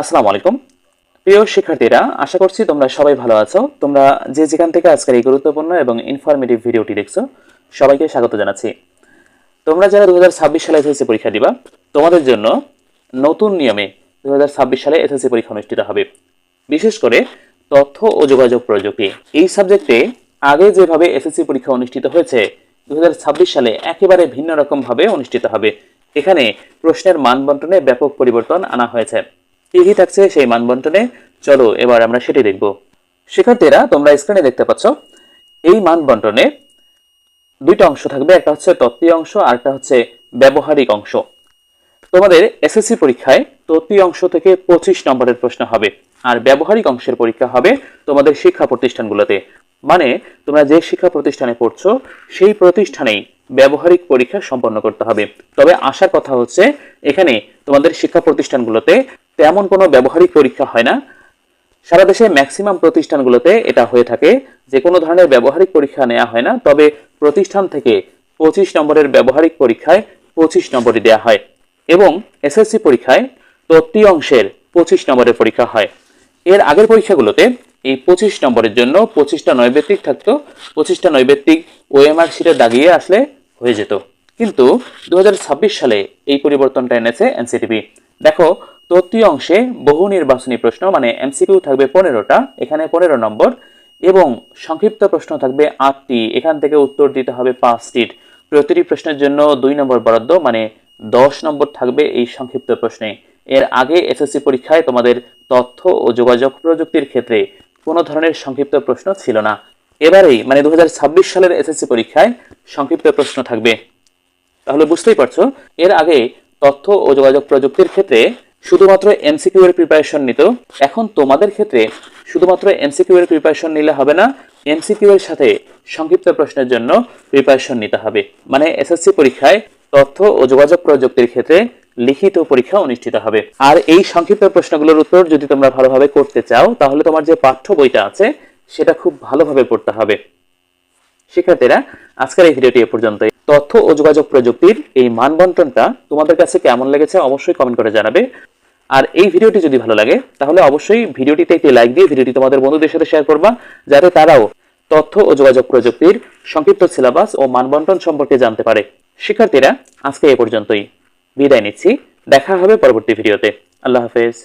আসসালামু আলাইকুম। প্রিয় শিক্ষার্থীরা, আশা করছি তোমরা সবাই ভালো আছো। তোমরা যে যেখান থেকে আজকের এই গুরুত্বপূর্ণ এবং ইনফরমেটিভ ভিডিওটি দেখছ, সবাইকে স্বাগত জানাচ্ছি। তোমরা যারা দু সালে এসএসসি পরীক্ষা দিবা, তোমাদের জন্য নতুন নিয়মে দু সালে এসএসসি পরীক্ষা অনুষ্ঠিত হবে। বিশেষ করে তথ্য ও যোগাযোগ প্রযুক্তি। এই সাবজেক্টে আগে যেভাবে এসএসসি পরীক্ষা অনুষ্ঠিত হয়েছে দু হাজার ছাব্বিশ সালে একেবারে ভিন্ন রকম ভাবে অনুষ্ঠিত হবে। এখানে প্রশ্নের মান বন্টনে ব্যাপক পরিবর্তন আনা হয়েছে। কি কি থাকছে সেই মান বন্টনে চলো, এবার আমরা সেটি দেখব। শিক্ষার্থীরা, তোমরা স্ক্রিনে দেখতে পাচ্ছ, এই মান বন্টনে দুইটা অংশ থাকবে, একটা হচ্ছে তত্ত্বীয় অংশ আর একটা হচ্ছে ব্যবহারিক অংশ। তোমাদের এসএসসি পরীক্ষায় তত্ত্বীয় অংশ থেকে পঁচিশ নম্বরের প্রশ্ন হবে আর ব্যবহারিক অংশের পরীক্ষা হবে তোমাদের শিক্ষা প্রতিষ্ঠানগুলোতে। মানে তোমরা যে শিক্ষা প্রতিষ্ঠানে পড়ছো, সেই প্রতিষ্ঠানেই ব্যবহারিক পরীক্ষা সম্পন্ন করতে হবে। তবে আসার কথা হচ্ছে, এখানে তোমাদের শিক্ষা প্রতিষ্ঠানগুলোতে তেমন কোনো ব্যবহারিক পরীক্ষা হয় না। সারা দেশে ম্যাক্সিমাম প্রতিষ্ঠানগুলোতে এটা হয়ে থাকে। যে কোনো ধরনের ব্যবহারিক পরীক্ষা নেওয়া হয় না, তবে প্রতিষ্ঠান থেকে পঁচিশ নম্বরের ব্যবহারিক পরীক্ষায় পঁচিশ নম্বরই দেওয়া হয় এবং এসএসসি পরীক্ষায় তত্ত্বীয় অংশের পঁচিশ নম্বরের পরীক্ষা হয়। এর আগের পরীক্ষাগুলোতে এই পঁচিশ নম্বরের জন্য পঁচিশটা নৈবেত্তিক থাকতো, পঁচিশটা নৈবেত্তিক ওএমআর শিটে দাগিয়ে আসলে হয়ে যেত। কিন্তু দু হাজার ছাব্বিশ সালে এই পরিবর্তনটা এনেছে এনসিটিভি দেখো তত্ত্বীয় অংশে বহু নির্বাচনী প্রশ্ন মানে এমসিকিউ থাকবে পনেরোটা, এখানে পনেরো নম্বর, এবং সংক্ষিপ্ত প্রশ্ন থাকবে আটটি, এখান থেকে উত্তর দিতে হবে পাঁচটির। প্রতিটি প্রশ্নের জন্য দুই নম্বর বরাদ্দ মানে দশ নম্বর থাকবে এই সংক্ষিপ্ত প্রশ্নে। এর আগে এসএসসি পরীক্ষায় তোমাদের তথ্য ও যোগাযোগ প্রযুক্তির ক্ষেত্রে কোনো ধরনের সংক্ষিপ্ত প্রশ্ন ছিল না। এবারেই মানে দু হাজার ছাব্বিশ সালের এসএসসি পরীক্ষায় সংক্ষিপ্ত প্রশ্ন থাকবে। তাহলে বুঝতেই পারছ, এর আগে তথ্য ও যোগাযোগ প্রযুক্তির ক্ষেত্রে শুধুমাত্র এমসিকিউ এর প্রিপারেশন নিত। এখন তোমাদের ক্ষেত্রে শুধুমাত্র এমসিকিউ এর প্রিপারেশন নিলে হবে না, এমসিকিউ এর সাথে সংক্ষিপ্ত প্রশ্নের জন্য প্রিপারেশন নিতে হবে। মানে এসএসসি পরীক্ষায় তথ্য ও যোগাযোগ প্রযুক্তির ক্ষেত্রে লিখিত পরীক্ষা অনুষ্ঠিত হবে। আর এই সংক্ষিপ্ত প্রশ্নগুলোর উত্তর যদি তোমরা ভালোভাবে করতে চাও, তাহলে তোমার যে পাঠ্য বইটা আছে, সেটা খুব ভালোভাবে পড়তে হবে। শিক্ষার্থীরা, আজকের এই ভিডিওটি এ পর্যন্তই। তথ্য ও যোগাযোগ প্রযুক্তির এই মানবন্টনটা তোমাদের কাছে কেমন লেগেছে অবশ্যই কমেন্ট করে জানাবে। আর এই ভিডিওটি যদি ভালো লাগে, তাহলে অবশ্যই ভিডিওটিতে একটি লাইক দিয়ে ভিডিওটি তোমাদের বন্ধুদের সাথে শেয়ার করবা, যাতে তারাও তথ্য ও যোগাযোগ প্রযুক্তির সংক্ষিপ্ত সিলেবাস ও মানবন্টন সম্পর্কে জানতে পারে। শিক্ষার্থীরা, আজকে এ পর্যন্তই। বিদায় নিচ্ছি। দেখা হবে পরবর্তী ভিডিওতে। আল্লাহ হাফেজ।